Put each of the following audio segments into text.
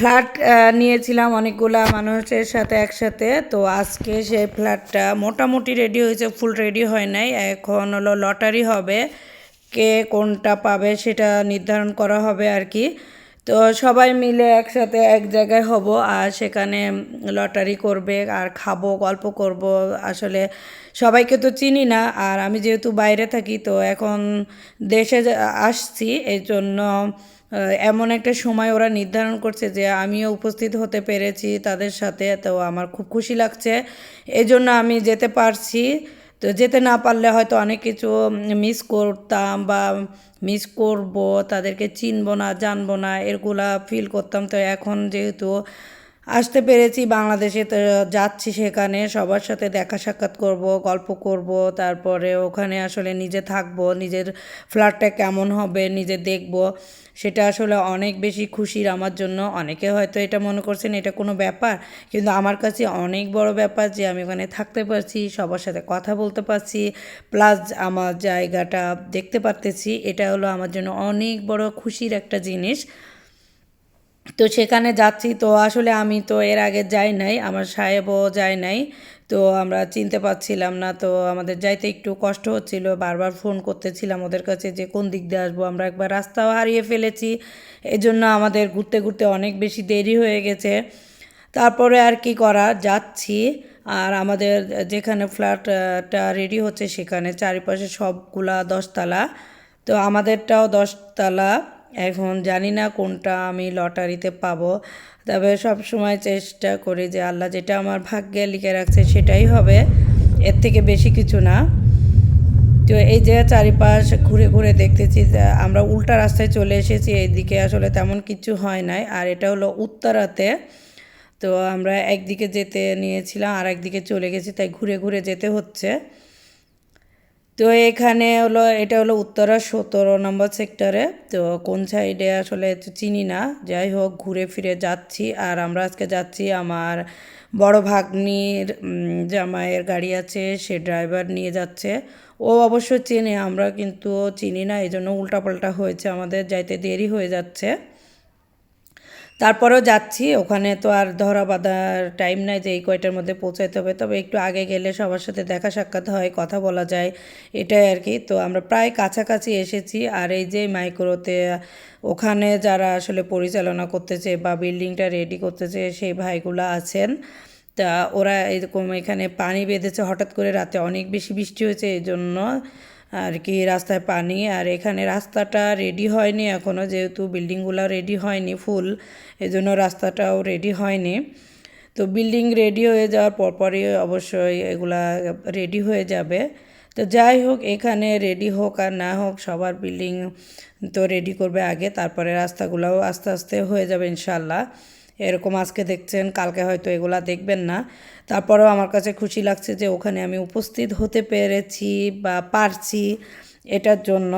Flat নিয়েছিলাম অনেকগুলা মানুষের সাথে একসাথে। তো আজকে সেই ফ্ল্যাটটা মোটামুটি রেডি হয়েছে ফুল রেডি হয় নাই। এখন হলো লটারি হবে, কে কোনটা পাবে সেটা নির্ধারণ করা হবে আর কি। তো সবাই মিলে একসাথে এক জায়গায় হব আর সেখানে লটারি করবে আর খাব, গল্প করব। আসলে সবাইকে তো চিনি না আর আমি যেহেতু বাইরে থাকি, তো এখন দেশে আসছি এই জন্য এমন একটা সময় ওরা নির্ধারণ করছে যে আমিও উপস্থিত হতে পেরেছি তাদের সাথে, তো আমার খুব খুশি লাগছে। এই জন্য আমি যেতে পারছি। তো যেতে না পারলে হয়তো অনেক কিছু মিস করতাম বা মিস করব, তাদেরকে চিনব না, জানব না, এরগুলা ফিল করতাম। তো এখন যেহেতু আসতে পেরেছি, বাংলাদেশে যাচ্ছি সেখানে, সবার সাথে দেখা সাক্ষাৎ করব, গল্প করব, তারপরে ওখানে আসলে নিজে থাকব, নিজের ফ্ল্যাটটা কেমন হবে, নিজে দেখব। সেটা আসলে অনেক বেশি খুশির আমার জন্য। অনেকে হয়তো এটা মনে করছেন, এটা কোনো ব্যাপার, কিন্তু আমার কাছে অনেক বড় ব্যাপার যে আমি ওখানে থাকতে পারছি, সবার সাথে কথা বলতে পারছি প্লাস আমার জায়গাটা দেখতে পারতেছি। এটা হলো আমার জন্য অনেক বড় খুশির একটা জিনিস। তো সেখানে যাচ্ছি, তো আসলে আমি তো এর আগে যাই নাই, আমার সাহেবও যায় নাই, তো আমরা চিনতে পারছিলাম না, তো আমাদের যাইতে একটু কষ্ট হচ্ছিল, বারবার ফোন করতেছিলাম ওদের কাছে যে কোন দিক দিয়ে আসব, আমরা একবার রাস্তাও হারিয়ে ফেলেছি এই জন্য আমাদের ঘুরতে ঘুরতে অনেক বেশি দেরি হয়ে গেছে। তারপরে আর কি করা, যাচ্ছি, আর আমাদের যেখানে ফ্ল্যাটটা রেডি হচ্ছে সেখানে চারিপাশে সবগুলা দশতলা, তো আমাদেরটাও দশতলা এখন জানি না কোনটা আমি লটারিতে পাবো। তবে সব সময় চেষ্টা করি যে আল্লাহ যেটা আমার ভাগ্যে লিখে রাখছে সেটাই হবে। এর থেকে বেশি কিছু না। তো এই যে চারিপাশ ঘুরে ঘুরে দেখতেছি আমরা উল্টা রাস্তায় চলে এসেছি, এইদিকে আসলে তেমন কিছু হয় নাই। আর এটা হলো উত্তরাতে। তো আমরা একদিকে যেতে নিয়েছিলাম আর একদিকে চলে গেছি, তাই ঘুরে ঘুরে যেতে হচ্ছে। তো এখানে হলো, এটা হলো উত্তরা সতেরো নম্বর সেক্টরে তো কোন সাইডে আসলে চিনি না। যাই হোক, ঘুরে ফিরে যাচ্ছি। আর আমরা আজকে যাচ্ছি আমার বড় ভাগ্নির জামাইয়ের গাড়ি আছে, সে ড্রাইভার নিয়ে যাচ্ছে। ও অবশ্য চেনে, আমরা কিন্তু চিনি না এই জন্য উল্টাপাল্টা হয়েছে আমাদের, যাইতে দেরি হয়ে যাচ্ছে। তারপরেও যাচ্ছি, ওখানে তো আর ধরা বাঁধার টাইম নাই যে এই কয়টার মধ্যে পৌঁছাইতে হবে। তবে একটু আগে গেলে সবার সাথে দেখা সাক্ষাৎ হয়, কথা বলা যায়, এটাই আর কি। তো আমরা প্রায় কাছাকাছি এসেছি, আর এই যে মাইক্রোতে ওখানে যারা আসলে পরিচালনা করতেছে বা বিল্ডিংটা রেডি করতেছে, সেই ভাইগুলো আছেন। তা ওরা এরকম এখানে পানি বেঁধেছে, হঠাৎ করে রাতে অনেক বেশি বৃষ্টি হয়েছে এই জন্য আর কি, রাস্তায় পানি, আর এখানে রাস্তাটা রেডি হয়নি এখনও যেহেতু বিল্ডিংগুলো রেডি হয়নি ফুল এজন্য রাস্তাটাও রেডি হয়নি। তো বিল্ডিং রেডি হয়ে যাওয়ার পরপরই অবশ্যই এগুলা রেডি হয়ে যাবে। তো যাই হোক, এখানে রেডি হোক আর না হোক, সবার বিল্ডিং তো রেডি করবে আগে, তারপরে রাস্তাগুলোও আস্তে আস্তে হয়ে যাবে ইনশাল্লাহ এরকম আজকে দেখছেন, কালকে হয়তো এগুলা দেখবেন না। তারপরেও আমার কাছে খুশি লাগছে যে ওখানে আমি উপস্থিত হতে পেরেছি বা পারছি এটার জন্য।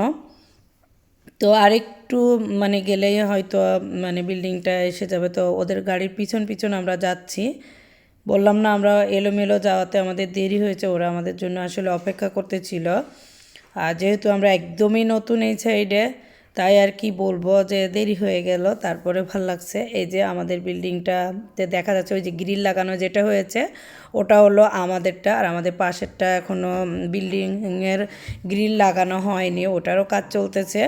তো আরেকটু মানে গেলেই হয়তো মানে বিল্ডিংটা এসে যাবে। তো ওদের গাড়ির পিছন পিছন আমরা যাচ্ছি। বললাম না, আমরা এলোমেলো যাওয়াতে আমাদের দেরি হয়েছে, ওরা আমাদের জন্য আসলে অপেক্ষা করতেছিল আর যেহেতু আমরা একদমই নতুন এই সাইডে তাই আর কি বলব যে দেরি হয়ে গেল, তারপরে ভালো লাগছে। এই যে আমাদের বিল্ডিংটাতে দেখা যাচ্ছে, ওই যে গ্রিল লাগানো যেটা হয়েছে, ওটা হলো আমাদেরটা আর আমাদের পাশেরটা এখনও বিল্ডিংয়ের গ্রিল লাগানো হয়নি, ওটারও কাজ চলতেছে।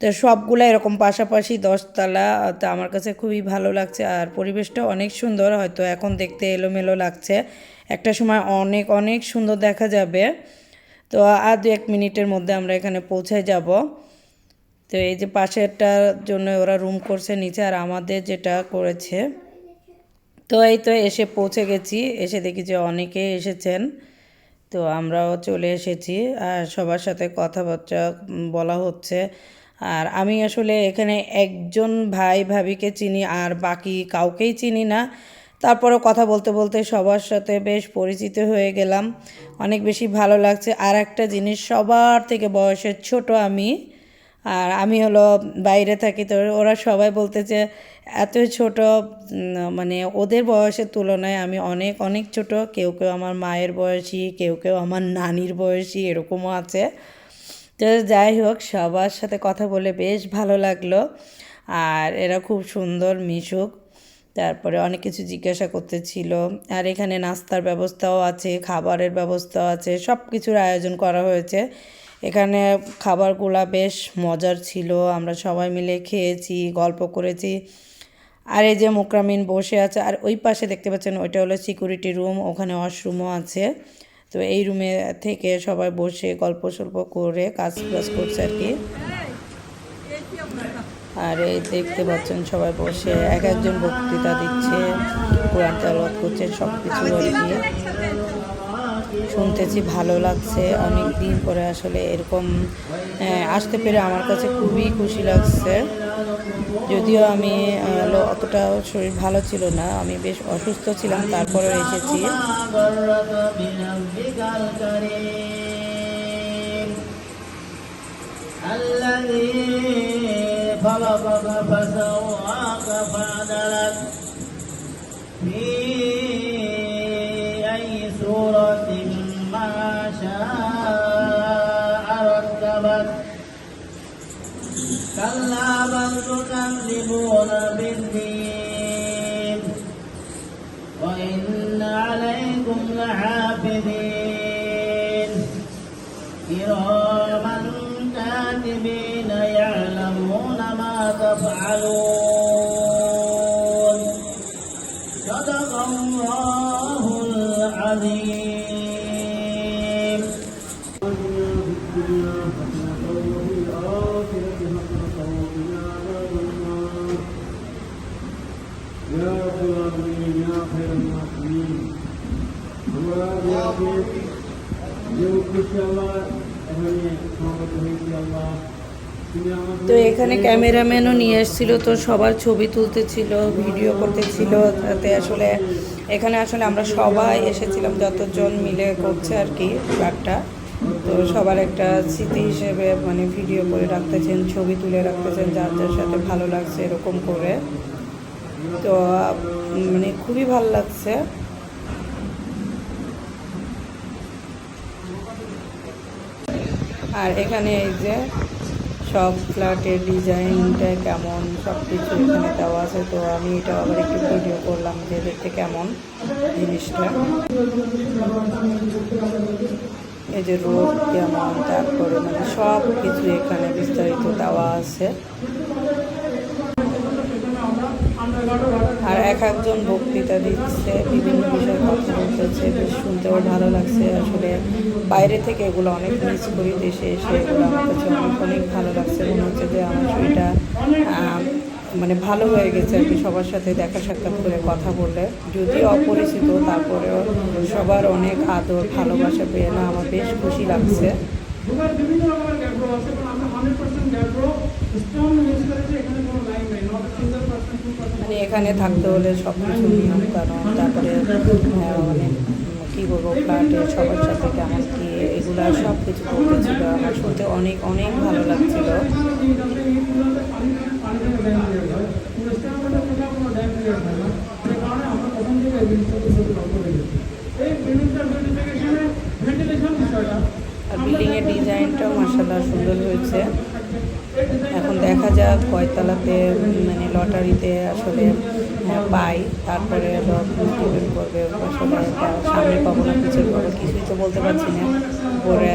তো সবগুলো এরকম পাশাপাশি দশতলা, তো আমার কাছে খুবই ভালো লাগছে আর পরিবেশটা অনেক সুন্দর, হয়তো এখন দেখতে এলোমেলো লাগছে। একটা সময় অনেক অনেক সুন্দর দেখা যাবে। তো আর দু এক মিনিটের মধ্যে আমরা এখানে পৌঁছে যাব। তো এই যে পাশেরটার জন্য ওরা রুম করছে নিচে আর আমাদের যেটা করেছে। তো এই তো এসে পৌঁছে গেছি, এসে দেখি যে অনেকে এসেছেন। তো আমরাও চলে এসেছি আর সবার সাথে কথাবার্তা বলা হচ্ছে। আর আমি আসলে এখানে একজন ভাই ভাবিকে চিনি আর বাকি কাউকেই চিনি না। তারপরে কথা বলতে বলতে সবার সাথে বেশ পরিচিত হয়ে গেলাম। অনেক বেশি ভালো লাগছে। আর একটা জিনিস, সবার থেকে বয়সের ছোট আমি আর আমি হলো বাইরে থাকি, তো ওরা সবাই বলতেছে, এত ছোট মানে ওদের বয়সের তুলনায় আমি অনেক অনেক ছোট। কেউ কেউ আমার মায়ের বয়সী, কেউ কেউ আমার নানির বয়সী, এরকমও আছে। তো যাই হোক, সবার সাথে কথা বলে বেশ ভালো লাগল। আর এরা খুব সুন্দর, মিশুক। তারপরে অনেক কিছু জিজ্ঞাসা করতেছিল। আর এখানে নাস্তার ব্যবস্থাও আছে, খাবারের ব্যবস্থাও আছে সব কিছুর আয়োজন করা হয়েছে। এখানে খাবারগুলা বেশ মজার ছিল, আমরা সবাই মিলে খেয়েছি, গল্প করেছি। আর এই যে মোকরামিন বসে আছে, আর ওই পাশে দেখতে পাচ্ছেন ওইটা হলো সিকিউরিটি রুম ওখানে ওয়াশরুমও আছে। তো এই রুমে থেকে সবাই বসে গল্প সল্প করে কাজ বাজ করছে আর কি। আর এই দেখতে পাচ্ছেন সবাই বসে, এক একজন বক্তৃতা দিচ্ছে, কোরআন তেলাওয়াত করছে সব কিছু আর কি। শুনতেছি ভালো লাগছে অনেক দিন পরে আসলে এরকম আহ, আসতে পেরে আমার কাছে খুবই খুশি লাগছে যদিও আমি আহ, হলো অতটা শরীর ভালো ছিল না আমি বেশ অসুস্থ ছিলাম তারপরেও এসেছি غرك بربك الكريم الذي خلقك فسواك فعدلك في كلا بل تكذبون بالدين وإن عليكم لحافظين كراما كاتبين يعلمون ما تفعلون صدق الله العظيم তো এখানে ক্যামেরাম্যানও নিয়ে এসেছিল, তো সবার ছবি তুলতেছিল ভিডিও করতেছিল তাতে আসলে এখানে আসলে আমরা সবাই এসেছিলাম, যতজন মিলে করছে আর কি ব্যাগটা। তো সবার একটা স্মৃতি হিসেবে মানে ভিডিও করে রাখতেছেন, ছবি তুলে রাখতেছেন, যার যার সাথে ভালো লাগছে এরকম করে। তো মানে খুবই ভালো লাগছে। আর এখানে এই যে সব ফ্ল্যাটের ডিজাইনটা কেমন সব কিছু এখানে দেওয়া আছে। তো আমি এটা আবার একটু ভিডিও করলাম যে দেখতে কেমন জিনিসটা। এই যে রোড কেমন, তারপরে মানে সব কিছু এখানে বিস্তারিত দেওয়া আছে। এক একজন বক্তৃতা দিচ্ছে বিভিন্ন বিষয়ে কথা বলতেছে বেশ শুনতেও ভালো লাগছে। আসলে বাইরে থেকে এগুলো অনেক মিস করি দেশে এসে এগুলো আমার কাছে অনেক অনেক ভালো লাগছে। মনে হচ্ছে যে আমার আহ, মানে ভালো হয়ে গেছে আর কি সবার সাথে দেখা সাক্ষাৎ করে কথা বললে যদিও অপরিচিত তারপরেও সবার অনেক আদর ভালোবাসা পেয়ে না আমার বেশ খুশি লাগছে। বিভিন্ন রকমের আছে এখানে কোনো মানে এখানে থাকতে হলে সব কিছু নিয়ম কারণ তারপরে মানে কী বলব ফ্ল্যাটে সবার সাথে কেমন কি এগুলো সব কিছু বলতেছিল আমার শুনতে অনেক অনেক ভালো লাগছিল। আর বিল্ডিংয়ের ডিজাইনটাও মার্শাল্লাহ সুন্দর হয়েছে। এখন দেখা যাক কয়তলাতে মানে লটারিতে আসলে পাই। তারপরে ডিপেন্ড করবে, আসলে সামনে পাবো না পিছিয়ে পাবো, কিছুই তো বলতে পারছি না। পরে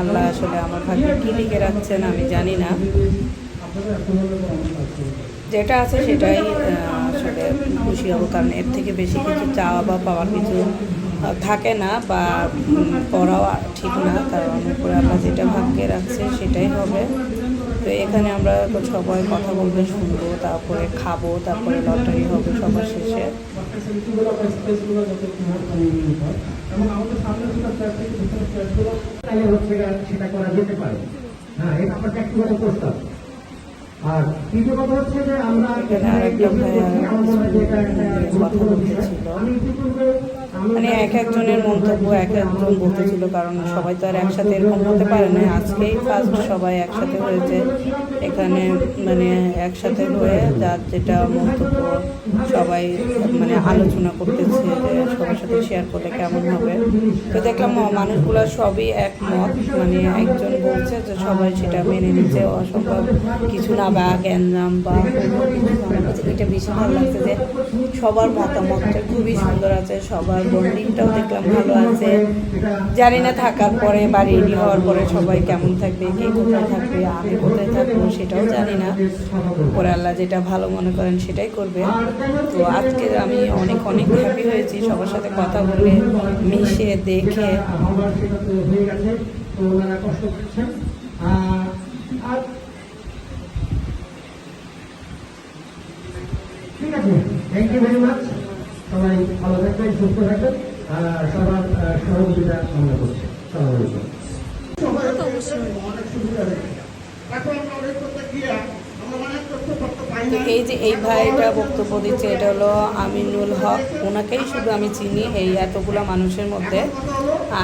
আল্লাহ আসলে আমার ভাগ্যে কী লিখে রাখছেন আমি জানি না। যেটা আছে সেটাই আসলে খুশি হব, কারণ এর থেকে বেশি কিছু চাওয়া বা পাওয়ার কিছু থাকে না বা করাও ঠিক না। কারণ উপরে আল্লাহ যেটা ভাগ্যে রাখছে সেটাই হবে। তো এখানে আমরা সবাই কথা বলবে শুনব তারপরে খাব তারপরে লটারি হবে সবার শেষে। সেটা করা যেতে পারে হ্যাঁ এটা আমার ব্যক্তিগত প্রস্তাব আর দ্বিতীয় কথা হচ্ছে যে আমরা কথা আমি ইতিপূর্বে মানে এক একজনের মন্তব্য এক একজন বলতেছিল, কারণ সবাই তো আর একসাথে এরকম হতে পারে না। আজকেই ফার্স্ট সবাই একসাথে হয়েছে। এখানে মানে একসাথে হয়ে যার যেটা মন্তব্য সবাই মানে আলোচনা করতেছে, যে সবার সাথে শেয়ার করলে কেমন হবে। তো দেখলাম মানুষগুলো সবই একমত। মানে একজন বলছে যে সবাই সেটা মেনে নিচ্ছে, অসম্ভব কিছু না বা গ্যাঞ্জাম বা এটা বেশি ভালো লাগছে যে সবার মতামতটা খুবই সুন্দর আছে, সবার বন্ডিংটাও দেখলাম ভালো আছে। জানি না থাকার পরে বা রেডি হওয়ার পরে সবাই কেমন থাকবে, কে কোথায় থাকবে, আমি কোথায় থাকব সেটাও জানি না। পরে আল্লাহ যেটা ভালো মনে করেন সেটাই করবে। তো আজকে আমি অনেক অনেক হ্যাপি হয়েছি সবার সাথে কথা বলে, মিশে, দেখে। ঠিক আছে থ্যাংক ইউ ভেরি সবাই ভালো থাকবেন, সুস্থ থাকবেন, আর সবার সহযোগিতা আমরা করছি। সবাই অনেক সুবিধা এখন আমরা অনেক কথা গিয়ে তো এই যে এই ভাইটা বক্তব্য দিচ্ছে, এটা হলো আমিনুল হক। ওনাকেই শুধু আমি চিনি এই এতগুলো মানুষের মধ্যে।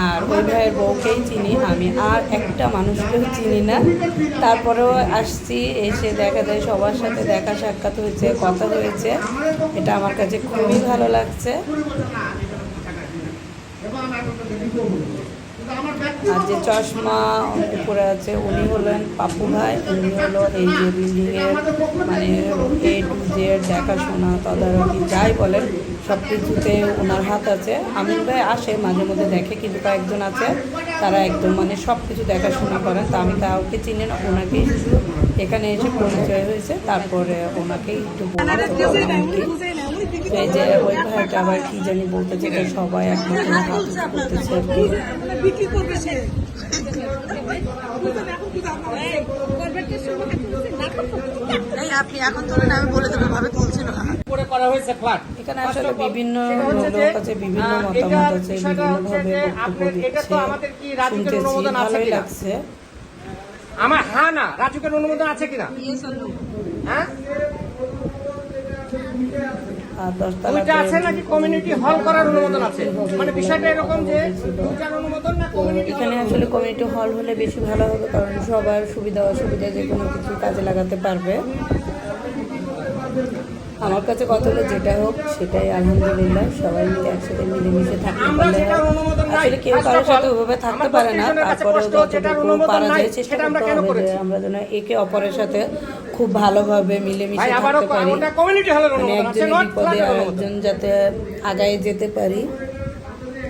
আর ওই ভাইয়ের বউকেই চিনি আমি। আর একটা মানুষকেও চিনি না। তারপরেও আসছি, এসে দেখা যায় সবার সাথে দেখা সাক্ষাৎ হয়েছে, কথা হয়েছে। এটা আমার কাছে খুবই ভালো লাগছে। আর যে চশমা উপরে আছে উনি হলেন পাপু ভাই উনি হলো এই যে বিল্ডিংয়ের মানে এ টু জেড দেখাশোনা তদারকি যাই বলেন সব কিছুতে ওনার হাত আছে। আমির ভাই আসে মাঝে মধ্যে দেখে কিন্তু কয়েকজন আছে তারা একদম মানে সব কিছু দেখাশোনা করেন তা আমি কাউকে চিনি না ওনাকেই শুধু এখানে এসে পরিচয় হয়েছে তারপরে ওনাকেই একটু বলতে তো এই যে ওই ভাইটা আবার কি জানি বলতেছে যে সবাই একমত হয়ে হাত করতেছে আর কি। বিক্রি করবে সে। আপনি এখন তোলেন আমি বলে দেবো ভাবে তুলছিল না। করে করা হয়েছে ফ্ল্যাট এখানে আসলে বিভিন্ন লোক আছে বিভিন্ন মতামত আছে বিভিন্ন ভাবে? লাগছে। আমার হ্যাঁ না রাজুকের অনুমোদন আছে কিনা? হ্যাঁ? আছে নাকি কমিউনিটি হল করার অনুমোদন আছে? মানে বিষয়টা এরকম যে দুটার অনুমোদন না কমিউনিটি এখানে আসলে কমিউনিটি হল হলে বেশি ভালো হবে কারণ সবার সুবিধা অসুবিধা যে কোনো কিছু কাজে লাগাতে পারবে। আমার কাছে কথা হলো যেটা হোক সেটাই আলহামদুলিল্লাহ। সবাই মিলে একসাথে মিলেমিশে থাকতে পারলে আসলে কেউ কারোর সাথে ওভাবে থাকতে পারে না। প্রত্যেকজনের কাছে তারপরে যতটুকু পারা যায় চেষ্টা করতে হবে যে আমরা যেন একে অপরের সাথে খুব ভালোভাবে মিলেমিশে থাকতে পারি। মানে একজনের বিপদে আর একজন যাতে আগায় যেতে পারি।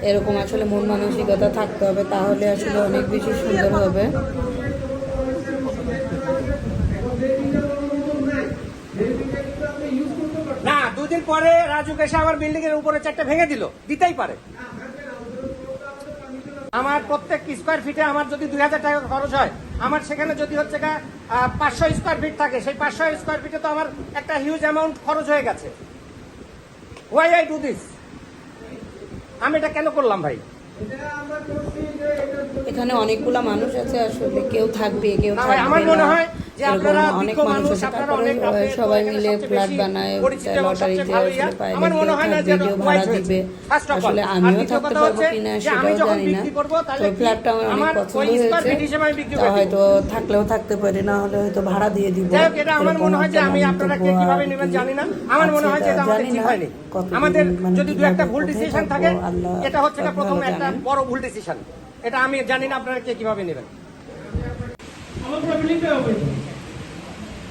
এরকম আসলে মন মানসিকতা থাকতে হবে তাহলে আসলে অনেক বেশি সুন্দর হবে না দুদিন পরে রাজুক এসে আমার বিল্ডিং এর উপরে চারটা ভেঙে দিল দিতেই পারে। আমার প্রত্যেক স্কোয়ার ফিটে আমার যদি দুই হাজার টাকা খরচ হয় আমার সেখানে যদি হচ্ছে গা পাঁচশো স্কোয়ার ফিট থাকে সেই পাঁচশো স্কোয়ার ফিটে তো আমার একটা হিউজ অ্যামাউন্ট খরচ হয়ে গেছে। ওয়াই আই ডু দিস আমি এটা কেন করলাম ভাই? এখানে অনেকগুলা মানুষ আছে আসলে কেউ থাকবে কেউ আমার মনে হয় এরকম অনেক মানুষ মানুষ, আছে তারপরে সবাই মিলে ফ্ল্যাট বানায় লটারি দিয়ে ভালো আসলে আমার মনে হয় যে ভাড়া দিবে। হয়েছে। First of all, আসলে আমিও থাকতে পারব কিনা আমি সেটাও জানি না। বিক্রি করব, তাহলে তো ফ্ল্যাটটা আমার অনেক পছন্দ হয়েছে। feet হিসেবে আমি বিক্রি তা হয়তো থাকলেও থাকতে পারি না হলে হয়তো ভাড়া দিয়ে দিব। আমার মনে হয় যে আমি আপনারা কে কীভাবে নেবেন জানি না। আমার মনে হয় যে এটা আমাদের ঠিক হয়নি আমাদের মানে যদি দু একটা ভুল ডিসিশন থাকে এটা হচ্ছে না প্রথম একটা বড় ভুল ডিসিশন এটা আমি জানি না আপনারা কে কীভাবে নেবেন। আমার পুরো বিল্ডিংটা হবে।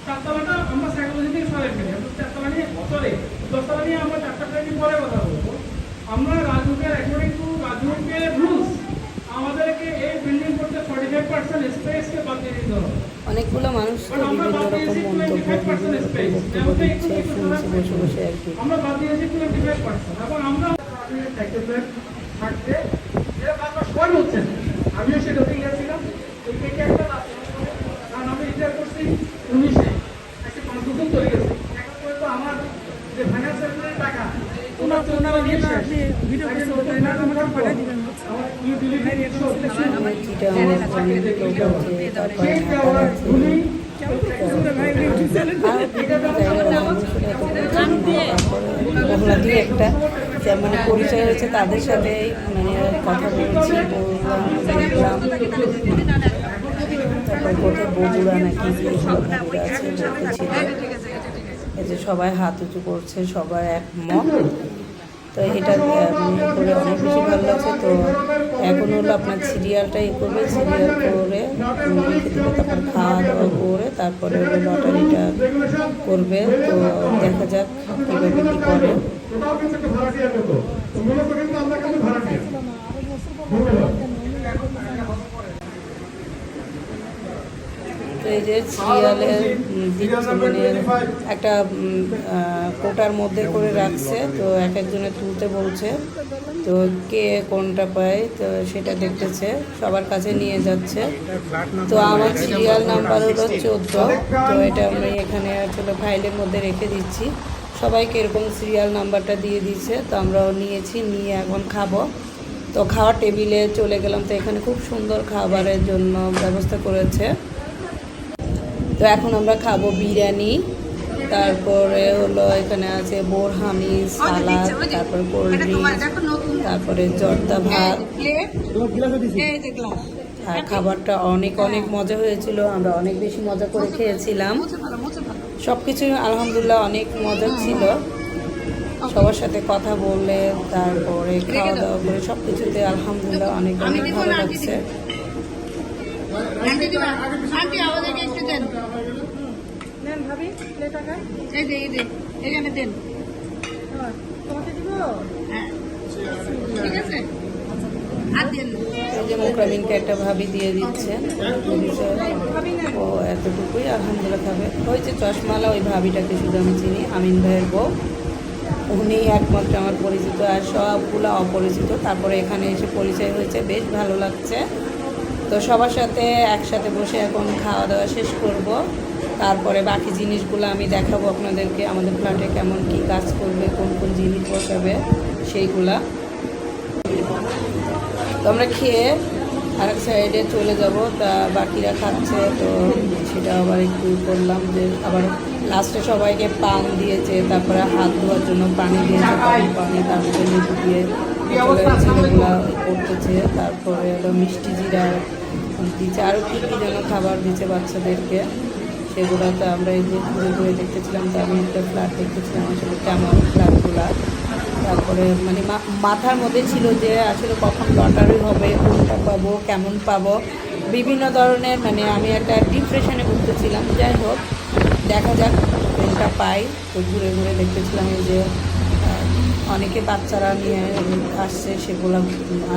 চারতলাটা আমরা সাইকোলজি থেকে সরে ফেলি। আমরা চারতলা নিয়ে সরে দশতলা নিয়ে আমরা চারটা নিয়ে পরে কথা বলব। আমরা রাজুকে অ্যাকর্ডিং টু রাজুকে রুলস আমাদেরকে এই বিল্ডিং করতে ফর্টি ফাইভ পার্সেন্ট স্পেসকে বাদ দিয়ে দিতে হবে। অনেকগুলো মানুষ তো বিভিন্ন রকম মন্তব্য বসে বসে আর কি। আমরা বাদ দিয়েছি টোয়েন্টি ফাইভ পার্সেন্ট এবং আমরা থাকতে থাকতে এটা বারবার সবাই বলছেন আমিও সেটাতে গিয়েছিলাম এই কেটে একটা লাভ কারণ আমি রিটায়ার করছি উনিশে একটা কনফিউশন তৈরি গেছে এখন পর্যন্ত আমার যে ফাইন্যান্স সেক্টরের টাকা ওনার তো ওনারা নিয়ে আপনি ভিডিও করতে আমার ইউটিলিটি চিটাং অনেক লোক আছে তারপরে সেই ঢাকার দেওয়ার আছে ধনী মহলা দিয়ে একটা যে মানে পরিচয় হয়েছে তাদের সাথে মানে কথা বলছি তারপর কোথায় বগুড়া নাকি আছে সবাই হাত উঁচু করছে সবার একমত। তো এটা করে অনেক বেশি ভালো লাগছে। তো এখন হলো আপনার সিরিয়ালটাই করবে, সিরিয়াল করে রেখে দেবে, তারপর খাওয়া দাওয়া করে তারপরে হলো লটারিটা করবে। তো দেখা যাক কীভাবে কী করে ওটাও কিন্তু একটা ভাড়াটিয়ার মতো তো এই যে সিরিয়ালের উম, মানে একটা কোটার মধ্যে করে রাখছে তো এক একজনে তুলতে বলছে তো কে কোনটা পায় তো সেটা দেখতেছে সবার কাছে নিয়ে যাচ্ছে। তো আমার সিরিয়াল নাম্বার হলো চোদ্দ তো এটা আমি এখানে আসলে ফাইলের মধ্যে রেখে দিচ্ছি। সবাইকে এরকম সিরিয়াল নাম্বারটা দিয়ে দিচ্ছে তো আমরাও নিয়েছি নিয়ে এখন খাব। তো খাওয়ার টেবিলে চলে গেলাম তো এখানে খুব সুন্দর খাবারের জন্য ব্যবস্থা করেছে। তো এখন আমরা খাব বিরিয়ানি তারপরে হলো এখানে আছে বোর বোরহানি সালাদ তারপরে কোল্ড ড্রিঙ্কস তারপরে জর্দা ভাত। আর খাবারটা অনেক অনেক মজা হয়েছিল আমরা অনেক বেশি মজা করে খেয়েছিলাম। সব কিছু আলহামদুলিল্লাহ অনেক মজা ছিল। সবার সাথে কথা বললে তারপরে খাওয়া দাওয়া করে সব কিছুতে আলহামদুলিল্লাহ অনেক অনেক ভালো লাগছে আন্টি দিবা আন্টি আমাদেরকে একটু দেন নেন ভাবি এই যে এই যে এখানে দেন। তোমাকে দিব? হ্যাঁ। ঠিক আছে? যে মোকরামিনকে একটা ভাবি দিয়ে দিচ্ছে। ও এতটুকুই আলহামদুলিল্লাহ খাবে ওই যে চশমালা ওই ভাবিটাকে শুধু আমি চিনি আমিন ভাইয়ের বউ। উনি একমাত্র আমার পরিচিত আর সবগুলো অপরিচিত। তারপরে এখানে এসে পরিচয় হয়েছে বেশ ভালো লাগছে। তো সবার সাথে একসাথে বসে এখন খাওয়া দাওয়া শেষ করব। তারপরে বাকি জিনিসগুলো আমি দেখাবো আপনাদেরকে আমাদের ফ্ল্যাটে কেমন কি কাজ করবে কোন কোন জিনিস বসাবে সেইগুলা। তো আমরা খেয়ে আরেক সাইডে চলে যাব তা বাকিরা খাচ্ছে তো সেটা আবার একটু করলাম যে আবার লাস্টে সবাইকে পান দিয়েছে তারপরে হাত ধোয়ার জন্য পানি দিয়েছে পানি তারপরে লেবু দিয়ে ছেলেগুলা করতেছে তারপরে হলো মিষ্টি জিরা দিচ্ছে আরও কী কী যেন খাবার দিচ্ছে বাচ্চাদেরকে। সেগুলো তো আমরা এই যে ঘুরে ঘুরে দেখতেছিলাম তো আমি একটা ফ্ল্যাট দেখতেছিলাম আসলে কেমন ফ্ল্যাটগুলা তারপরে মানে মাথার মধ্যে ছিল যে আসলে কখন লটারি হবে, কোনটা পাবো, কেমন পাবো। বিভিন্ন ধরনের মানে আমি একটা ডিপ্রেশনে ভুগতেছিলাম। যাই হোক, দেখা যাক, কোনটা পাই। তো ঘুরে ঘুরে দেখতেছিলাম এই যে অনেকে বাচ্চারা নিয়ে আসছে, সেগুলো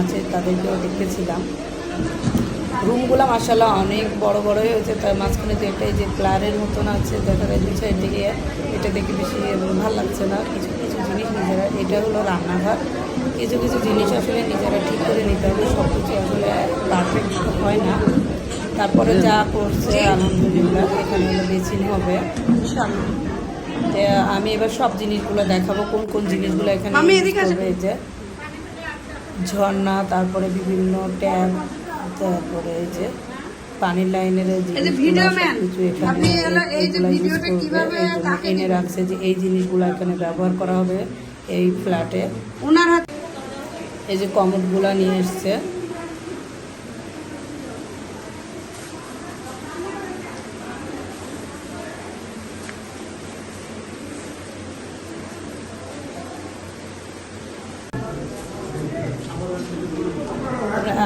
আছে, তাদেরকেও দেখতেছিলাম। রুমগুলো মাসাল্লাহ অনেক বড় বড় হয়েছে তার মাঝখানে যে এটাই যে প্লারের মতন আছে দেখা যায় দুই সাইড এটা দেখে বেশি ভালো লাগছে না। কিছু কিছু জিনিস নিজেরা এটা হলো রান্নাঘর। কিছু কিছু জিনিস আসলে নিজেরা ঠিক করে নিতে হবে সব কিছু আসলে পারফেক্ট হয় না। তারপরে যা করছে আলহামদুলিল্লাহ এখানে হলো বেচিন হবে। আমি এবার সব জিনিসগুলো দেখাবো কোন কোন জিনিসগুলো এখানে ঝর্ণা তারপরে বিভিন্ন ট্যাব তারপরে এই যে পানির লাইনের এনে রাখছে যে এই জিনিসগুলো এখানে ব্যবহার করা হবে এই ফ্ল্যাটে ওনার এই যে কমটগুলো নিয়ে এসছে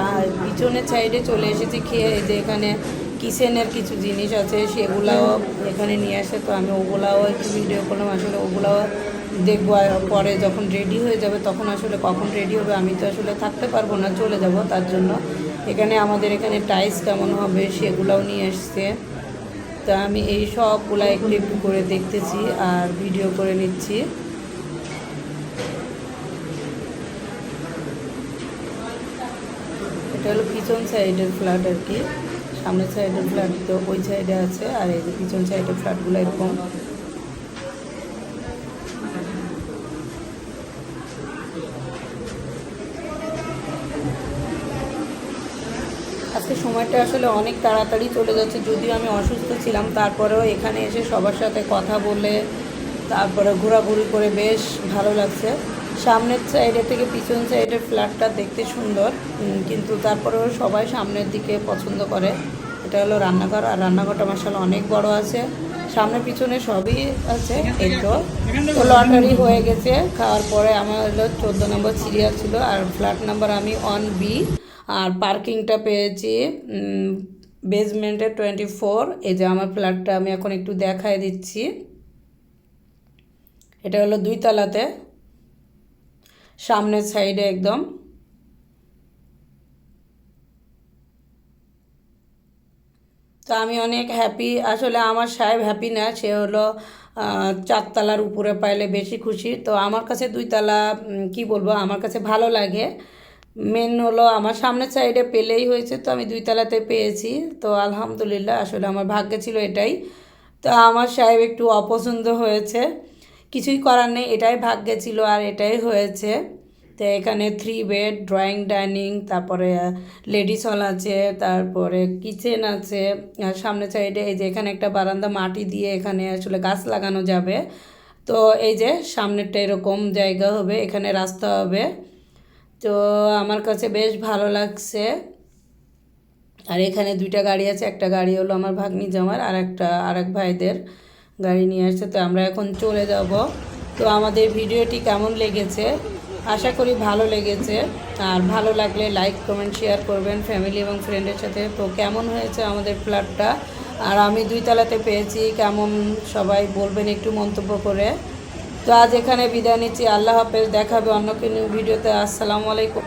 আর পিছনের সাইডে চলে এসেছি খেয়ে এই যে এখানে কিচেনের কিছু জিনিস আছে, সেগুলাও এখানে নিয়ে আসে। তো আমি ওগুলাও একটু ভিডিও করলাম, আসলে ওগুলাও দেখব। পরে যখন রেডি হয়ে যাবে, তখন আসলে কখন রেডি হবে, আমি তো আসলে থাকতে পারব না, চলে যাব তার জন্য। এখানে আমাদের এখানে টাইস কেমন হবে সেগুলাও নিয়ে এসছে তো আমি এই সবগুলা একটু একটু করে দেখতেছি আর ভিডিও করে নিচ্ছি। এটা হলো পিছন সাইডের ফ্ল্যাট আর কি সামনের সাইডের ফ্ল্যাট তো ওই সাইডে আছে, আর এই যে পিছন সাইডের ফ্ল্যাটগুলো এরকম আজকে সময়টা আসলে অনেক তাড়াতাড়ি চলে যাচ্ছে, যদিও আমি অসুস্থ ছিলাম, তারপরেও এখানে এসে সবার সাথে কথা বলে, তারপরে ঘোরাঘুরি করে বেশ ভালো লাগছে। সামনের সাইডে থেকে পিছন সাইডের ফ্ল্যাটটা দেখতে সুন্দর কিন্তু তারপরেও সবাই সামনের দিকে পছন্দ করে। এটা হলো রান্নাঘর, আর রান্নাঘরটা মাসাল অনেক বড় আছে। সামনে পিছনে সবই আছে, এই তো। তো লটারি হয়ে গেছে, খাওয়ার পরে আমার হলো চোদ্দ নম্বর সিরিয়াল ছিল, আর ফ্ল্যাট নাম্বার আমি অন বি আর পার্কিংটা পেয়েছি বেসমেন্টে টোয়েন্টি ফোর এই যে আমার ফ্ল্যাটটা আমি এখন একটু দেখায় দিচ্ছি। এটা হলো দুই তলাতে সামনের সাইডে একদম। তো আমি অনেক হ্যাপি আসলে আমার সাহেব হ্যাপি না, সে হলো চারতলার উপরে পাইলে বেশি খুশি। তো আমার কাছে দুইতলা কি বলব, আমার কাছে ভালো লাগে। মেন হলো আমার সামনের সাইডে পেলেই হয়েছে, তো আমি দুইতলাতে পেয়েছি। তো আলহামদুলিল্লাহ, আসলে আমার ভাগ্যে ছিল এটাই। তো আমার সাহেব একটু অপছন্দ হয়েছে। কিছুই করার নেই, এটাই ভাগ্যে ছিল আর এটাই হয়েছে। তো এখানে থ্রি বেড ড্রয়িং ডাইনিং তারপরে লেডিস হল আছে, তারপরে কিচেন আছে, আর সামনে সাইডে এই যে এখানে একটা বারান্দা মাটি দিয়ে এখানে আসলে গাছ লাগানো যাবে। তো এই যে সামনেরটা এরকম জায়গা হবে, এখানে রাস্তা হবে। তো আমার কাছে বেশ ভালো লাগছে। আর এখানে দুইটা গাড়ি আছে, একটা গাড়ি হলো আমার ভাগ্নি জামার আর একটা, আরেক ভাইদের। গাড়ি নিয়ে আসছে, তো আমরা এখন চলে যাব। তো আমাদের ভিডিওটি কেমন লেগেছে? আশা করি ভালো লেগেছে। আর ভালো লাগলে লাইক কমেন্ট শেয়ার করবেন ফ্যামিলি এবং ফ্রেন্ডের সাথে। তো কেমন হয়েছে আমাদের ফ্ল্যাটটা আর আমি দুই তলাতে পেয়েছি, কেমন সবাই বলবেন একটু মন্তব্য করে। তো আজ এখানে বিদায় নিচ্ছি, আল্লাহ হাফেজ, দেখাবে অন্য কোনো ভিডিওতে। আসসালামু আলাইকুম।